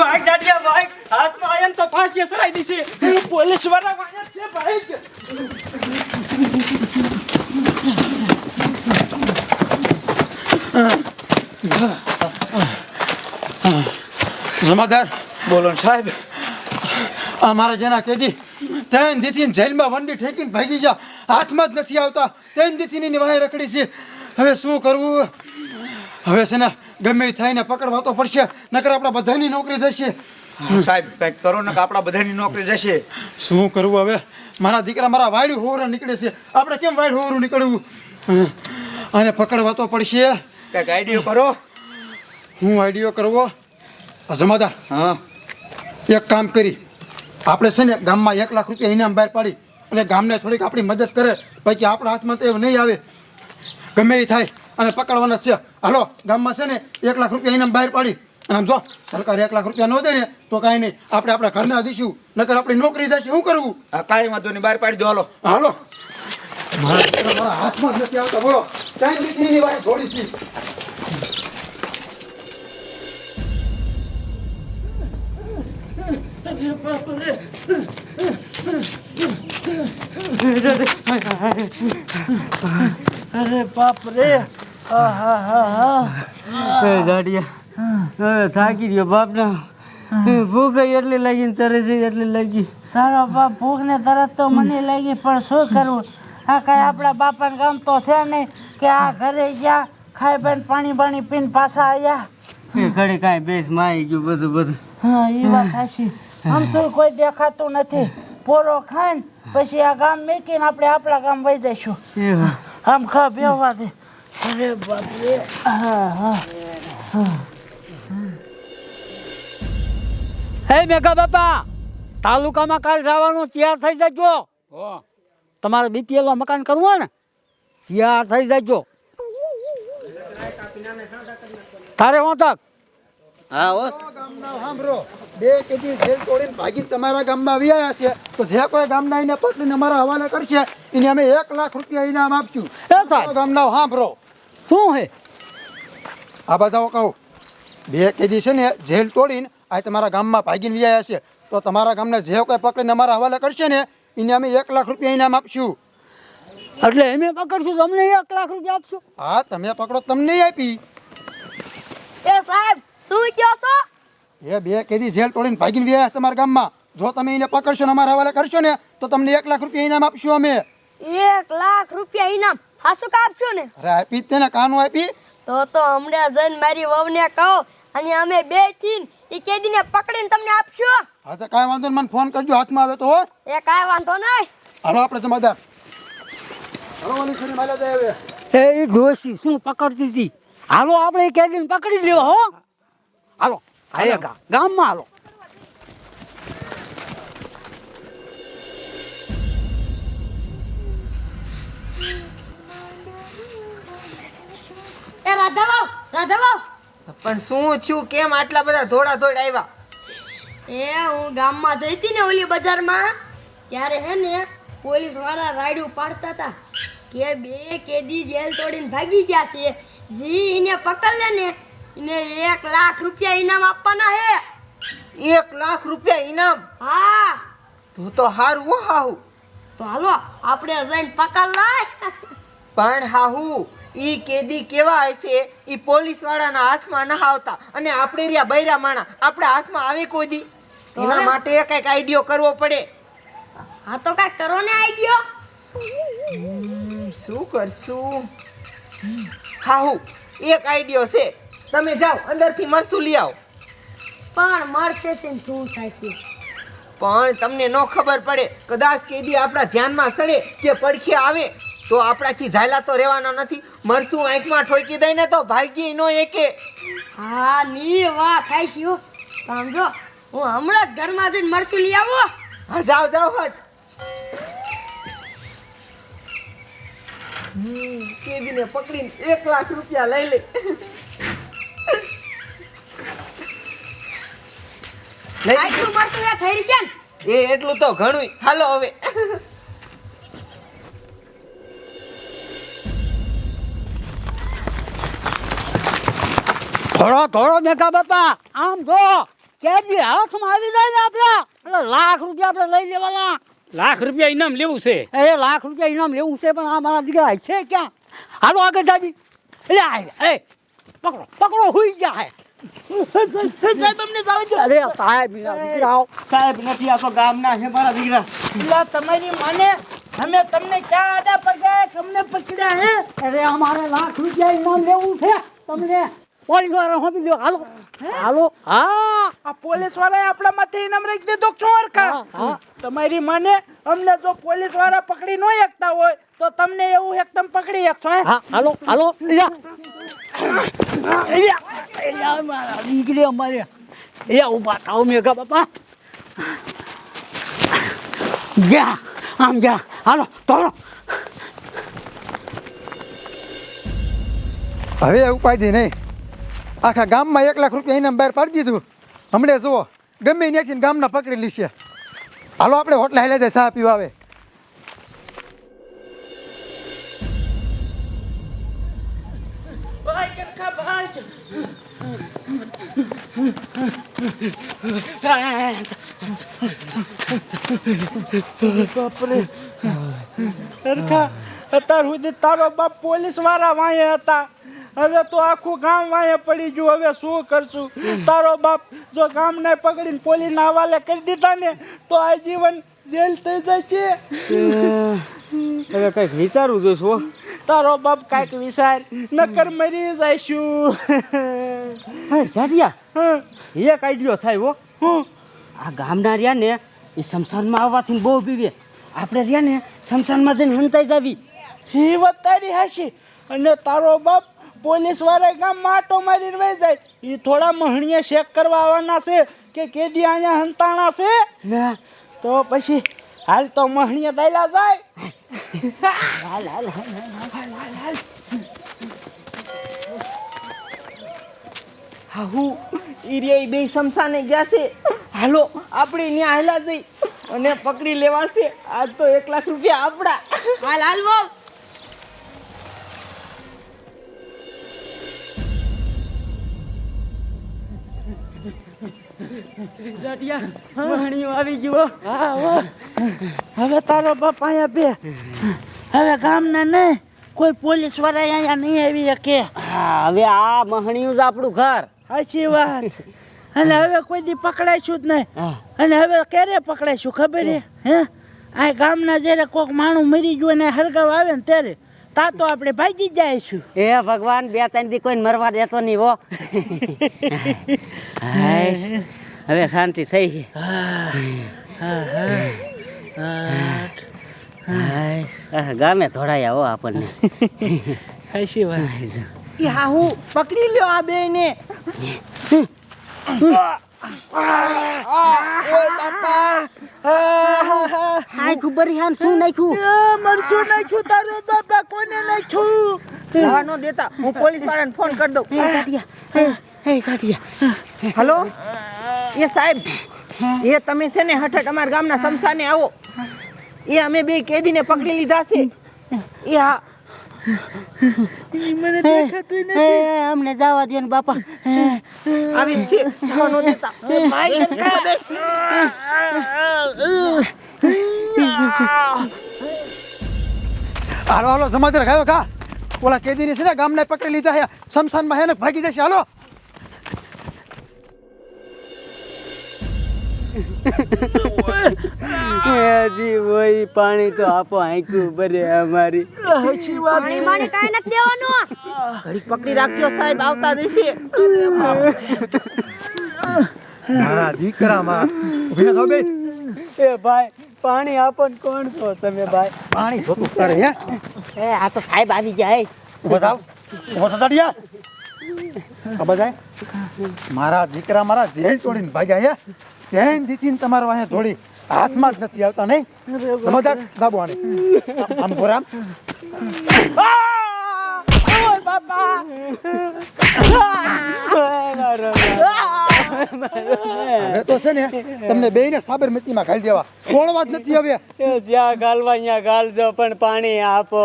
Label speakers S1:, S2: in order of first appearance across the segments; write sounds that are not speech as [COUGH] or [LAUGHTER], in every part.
S1: ભાઈ, જાડિયા ભાઈ, હાથમાં આયા ને તો ફાંસી સડાઈ દીધી પોલીસવાળા વાયા છે ભાઈ.
S2: જમાદાર,
S3: બોલો સાહેબ.
S2: અમારા જેના કેદી તેન દીથી જેલમાં વંડી ઠેકીને ભાગી જા હાથમાં જ નથી આવતા. તેન દીથીની વાહે રખડી છે. હવે શું કરવું? હવે છે ને ગમે એ ને પકડવા તો પડશે નકર આપણા બધાની નોકરી જશે
S3: સાહેબ કંઈક કરો ને આપણા બધાની નોકરી જશે
S2: શું કરવું હવે? મારા દીકરા મારા વાયડું હોવરા નીકળે છે. આપણે કેમ વાયડ હોવરું નીકળવું? અને પકડવા તો પડશે.
S3: કંઈક આઈડિયો કરો.
S2: હું આઈડિયો કરવો? જમાદાર
S3: હા.
S2: એક કામ કરી. આપણે છે ને ગામમાં એક લાખ રૂપિયા ઇનામ બહાર પાડી. અને ગામને થોડીક આપણી મદદ કરે. પછી આપણા હાથમાં તો એવું નહીં આવે. ગમે એ થાય. અને પકડવાના છે. હાલો ગામમાં છે ને એક લાખ રૂપિયા એને બહાર પાડી. અને આમ જો સરકાર એક લાખ રૂપિયા ન દે ને તો કાંઈ નહીં. આપણે આપણા ઘરના દઈશું નકર આપણી નોકરી જાય શું કરવું?
S3: હા કાંઈ વાંધો નહીં. બહાર પાડી દો હાલો.
S2: હાલો. મારા હાથમાં નથી આવતા. બોલો કાંઈ દીકરીની વાત થોડી
S1: અરે બાપ રે હવે થાકી ગયો બાપના. ભૂખ એટલી લાગી તરે છે એટલી લાગી.
S4: તારો બાપ ભૂખ ને તરત તો મને લાગી પણ શું કરવું આ કઈ આપણા બાપાને ગામ તો છે નહીં કે આ ઘરે ગયા ખાઈ બેન પાણી પાણી પીને પાછા આવ્યા
S1: એ ઘડી કાંઈ બેસ માઈ ગયું બધું બધું.
S4: હા એ વાત સાચી. આમ તો કોઈ દેખાતું નથી. પોરો ખાઈને પછી આ ગામ મેકીને આપણે આપણા ગામ વહી જઈશું. આમ ખા બેવા દે. અરે બાપરે. હા હા
S1: હે મેઘા બાપા તાલુકામાં કાલ જવાનું તૈયાર થઈ જજો. તમારે બીપીએલ મકાન કરવું હોય ને તૈયાર થઈ જજો. તારે હું તક? હા
S2: ગામના સાંભળો. બે કેદી જેલ તોડીને ભાગી તમારા ગામમાં આવી આવ્યા છે. તો જે કોઈ ગામના એને પત્ની અમારા હવાલે કરશે એને અમે એક લાખ રૂપિયા ઇનામ આપશું.
S1: એ સાહેબ.
S2: ગામના સાંભળો.
S1: શું હે?
S2: આ બધાઓ કહું. બે કેદી છે ને જેલ તોડીને આ તમારા ગામમાં ભાગીને વ્યાયા છે. તો તમારા ગામને જે કોઈ પકડીને અમારા હવાલે કરશે ને એને અમે એક લાખ રૂપિયા ઇનામ આપશું.
S1: એટલે એમે પકડશું તમને એક લાખ રૂપિયા આપશું?
S2: હા તમે પકડો તમને આપી.
S5: એ સાહેબ શું કહો છો?
S2: એ બે કેદી જેલ તોડીને ભાગીને વ્યાયા છે તમારા ગામમાં. જો તમે એને પકડશો ને અમારા હવાલે કરશો ને તો તમને એક લાખ રૂપિયા ઇનામ આપશું અમે.
S5: એક લાખ રૂપિયા ઇનામ? હાસુ કાપશો ને?
S2: અરે આપી તેને કાનું આપી?
S5: તો તો હમણાં જઈને મારી વહુને કહો અને અમે બે થીન એ કેદીને પકડીને તમને આપશો?
S2: હા તો કાંઈ વાંધો નહીં મને ફોન કરજો હાથમાં આવે તો હો.
S5: એ કાંઈ વાંધો નહીં.
S2: હાલો આપણે જમાદાર. હાલો ઓલી છોડી માલા જાય હવે.
S1: એ ડોસી શું પકડતી હતી? હાલો આપણે એ કેદીને પકડી લ્યો હો. હાલો આયા ગામ ગામમાં હાલો.
S6: પણ શું થયું? કેમ આટલા બધા ધોળા ધોળ આવ્યા?
S5: એ હું ગામમાં જઈ હતી ને ઓલી બજારમાં. ત્યારે હે ને પોલીસવાળા રાડ્યું પાડતા હતા કે બે કેદી જેલ તોડીને ભાગી ગયા છે. જી એને પકડ લે ને. એને એક લાખ રૂપિયા ઇનામ આપવાના હે.
S6: એક લાખ રૂપિયા ઇનામ
S5: હા.
S6: તો તો હારું હો હાહુ.
S5: તો હાલો આપણે જઈને પકડ લાય
S6: પણ હાહુ ઈ કેદી કેવા હશે? ઈ પોલીસ વાળાના હાથમાં ના આવતા. અને આપણે રહ્યા બૈરા માણા. આપણા હાથમાં આવે કોઈ દી? એના? માટે કંઈક આઈડિયો કરવો પડે.
S5: હા તો કાંઈક કરો ને આઈડિયો.
S6: શું કરશું? હાહુ એક આઈડિયો છે. તમે જાઓ અંદરથી મરસું લઈ આવો.
S5: પણ મરશે તે શું થશે
S6: પણ તમને ન ખબર પડે. કદાચ કેદી આપણા ધ્યાનમાં સડે કે પડખે આવે. તો આપણાથી ઝાયલા તો રહેવાના નથી મરચું આંખમાં ઠોકી દઈ ને તો ભાગી નો એકે.
S5: હા ની વાત થાય છે હો. સમજો હું હમણાં જ ઘરમાં જઈને મરસું લઈ આવો
S6: હા. જાવ જાવ હટ. કેદીને પકડીને એક લાખ રૂપિયા લઈ લે. લઈ
S5: થઈ છે ને?
S6: એ એટલું તો ઘણું હાલો હવે.
S1: થોડો ધોળો મેઘા બાપા આમ જો કેજી હાથમાં આવી જાય ને આપણા. એટલે લાખ રૂપિયા આપણે લઈ લેવાના.
S7: લાખ રૂપિયા ઇનામ લેવું છે?
S1: એ લાખ રૂપિયા ઇનામ લેવું છે પણ આ મારા દીકરા છે ક્યાં? હાલો આગળ જાવી. એટલે આ એ પકડો પકડો હુઈ જાય
S4: સાહેબ અમને જાવ
S1: અરે સાહેબ ના દીકરાઓ
S7: સાહેબ નથી આ તો ગામના છે મારા દીકરા.
S4: લા તમારી માને અમે તમને ક્યાં આડા પગ્યા તમને પકડ્યા હે?
S1: અરે અમારે લાખ રૂપિયા ઇનામ લેવું છે. તમને પોલીસવાળા હોપી દો હાલો હાલો. હા.
S4: આ પોલીસ વાળાએ આપણા માથે ઇનામ રાખી દીધો
S1: હા, હા.
S4: તમારી માને અમને જો પોલીસવાળા પકડી ન એકતા હોય તો તમને એવું એકદમ પકડી શકશો હે?
S1: હા હાલો હાલો. મારા દીકરી અમારે. એ ઊભા થાવ મેઘા બાપા. ગયા આમ જા. હાલો તોડો
S2: હવે ઉપાધિ નહીં. આખા ગામમાં એક લાખ રૂપિયા ઇનામ બહાર પાડી દીધું. હમણે જુઓ, ગમે ત્યાંથી ગામના પકડી લીશે હાલો, આપણે હોટલે હાલે જાય, ચા પીવા આવે.
S4: તારો બાપ પોલીસવાળા વાંહે હતા. હવે તો આખું ગામ વાંહે પડી ગયું. હવે શું કરશું? તારો બાપ જો ગામને પકડીને પોલીસના હવાલે કરી દીધા ને તો આજીવન જેલ થઈ જાય છે
S7: હવે કંઈક વિચારવું જોઈશું
S4: તારો બાપ કાંઈક વિચાર નકર મરી જઈશું.
S7: હે જાડિયા
S4: હં,
S7: એક આઈડિયો થાય હો.
S4: હું.
S7: આ ગામના રહ્યા ને એ શમશાનમાં આવવાથી બહુ પીવે. આપણે રહ્યા ને શમશાનમાં જઈને હંતાઈ જાવી.
S4: હી વાત તારી હશે અને તારો બાપ પોલીસવાળા ગામમાં આટો મારીને વહી જાય. એ થોડા મહણીએ શેક કરવા આવવાના છે કે કેદી અહીંયા હંતાણા છે?
S7: ના.
S4: તો પછી હાલ તો મહણીએ દાયલા જાય.
S6: હા હું ઈરિયા બે શમશાને ગયા છે. હાલો આપણે ત્યાં હાલા જઈ. અને પકડી લેવાશે. આજ તો એક લાખ રૂપિયા આપણા
S5: હાલ હાલ વહુ
S7: જાડિયા આવી ગયો.
S4: હા હો. હવે તારો બાપ અહીંયા બે. હવે ગામના નહીં કોઈ પોલીસવાળા અહીંયા નહીં આવી શકે.
S7: હવે આ મહણિયું જ આપણું ઘર.
S4: સાચી વાત. અને હવે કોઈ દી પકડાઈશું જ નહીં. અને હવે ક્યારે પકડાઈશું ખબર હે હે? આ ગામના જ્યારે કોઈક માણું મરી ગયું ને હરગાવ આવે ને ત્યારે તા તો આપણે ભાગી જ જઈશું.
S7: એ ભગવાન બે ત્રણ દી કોઈને મરવા દેતો નહીં હો. [LAUGHS] હાય, હવે શાંતિ થઈ ગઈ ગામે ધોડાયા હો આપણને.
S4: સાચી વાત
S6: હા હું પકડી લ્યો આ બે ને
S7: આખું બરિહાન શું નાખ્યું?
S4: મરશું નાખ્યું? તારો બાપા કોને નાખ્યું?
S6: ન દેતા. હું પોલીસ વાળાને ફોન કરી દઉં.
S7: એ એ, એ જાડિયા
S6: હલો? એ સાહેબ એ તમે છે ને હઠ અમારા ગામના સમસાને આવો. એ અમે બે કેદીને પકડી લીધા છે. એ હા.
S4: મને દેખાતું
S7: એ, અમને જવા દો ને બાપા.
S6: આવી છે. જવા ન દેતા
S2: હાલો હાલો સમાચાર ખાયો કા? ઓલા કેદીની છે ને ગામને પકડી લીધા છે શમશાનમાં હે ને ભાગી જશે. હાલો.
S7: પાણી તો આપો આંખ્યું ભરે અમારી.
S5: પાણી બાણી કાંઈ નથી દેવાનું.
S6: ઘડીક પકડી રાખજો સાહેબ આવતા દેશે
S2: મારા દીકરા મારા ઊભી થાવ
S7: એ ભાઈ પાણી આપો કોણ છો તમે ભાઈ?
S2: પાણી જોતું તારે હે?
S7: એ આ તો સાહેબ આવી જાય
S2: ઊભો થાવ. ઊભો થતા ડિયા ખબર જાય મારા દીકરા મારા જેલ તોડીને ભાગ્યા હે? તેન દીતીન તમારો વાહે થોડી હાથમાં જ નથી આવતા નહીં? સમજદાર દાબો આને. આમ- ભોરામ ઘોરામ હવે તો છે ને તમને બેયને સાબરમતીમાં ખાઈ દેવા. ખોળવા જ નથી હવે.
S7: જ્યાં ગાલવા ત્યાં ગાલજો પણ પાણી આપો.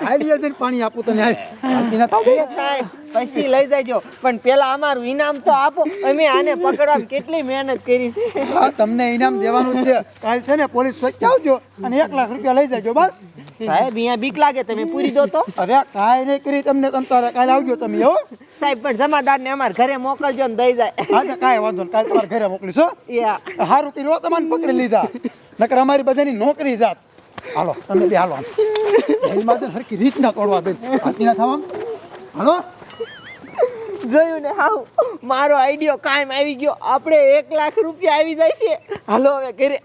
S2: ખાઈ લે જઈને પાણી આપું તને. ના
S6: પછી લઈ જાયજો પણ પેલા અમારું ઇનામ તો આપો. અમે આને પકડવા કેટલી મહેનત કરી છે.
S2: તમને ઇનામ દેવાનું છે. કાલ છે ને પોલીસ સ્વચ્છ આવજો અને એક લાખ રૂપિયા લઈ જાયજો બસ.
S6: સાહેબ અહીંયા બીક લાગે તમે પૂરી દો તો.
S2: અરે કાંઈ નહીં કરી તમને તમ તારે કાલે આવજો તમે હો.
S6: સાહેબ પણ જમાદાર ને અમારા ઘરે મોકલજો ને દઈ જાય.
S2: હા કાંઈ વાંધો નહીં કાલે તમારા ઘરે મોકલીશો સારું કર્યું હો તમને પકડી લીધા. નકર અમારી બધાની નોકરી જાત. હાલો તમે બી હાલો જેલમાં છે ને હરખી રીતના તોડવા બેન. હાથી ના થવા હાલો.
S6: જોયું ને હાવ મારો આઈડિયો કાયમ આવી ગયો. આપણે એક લાખ રૂપિયા આવી જાય છે. હાલો હવે ઘરે.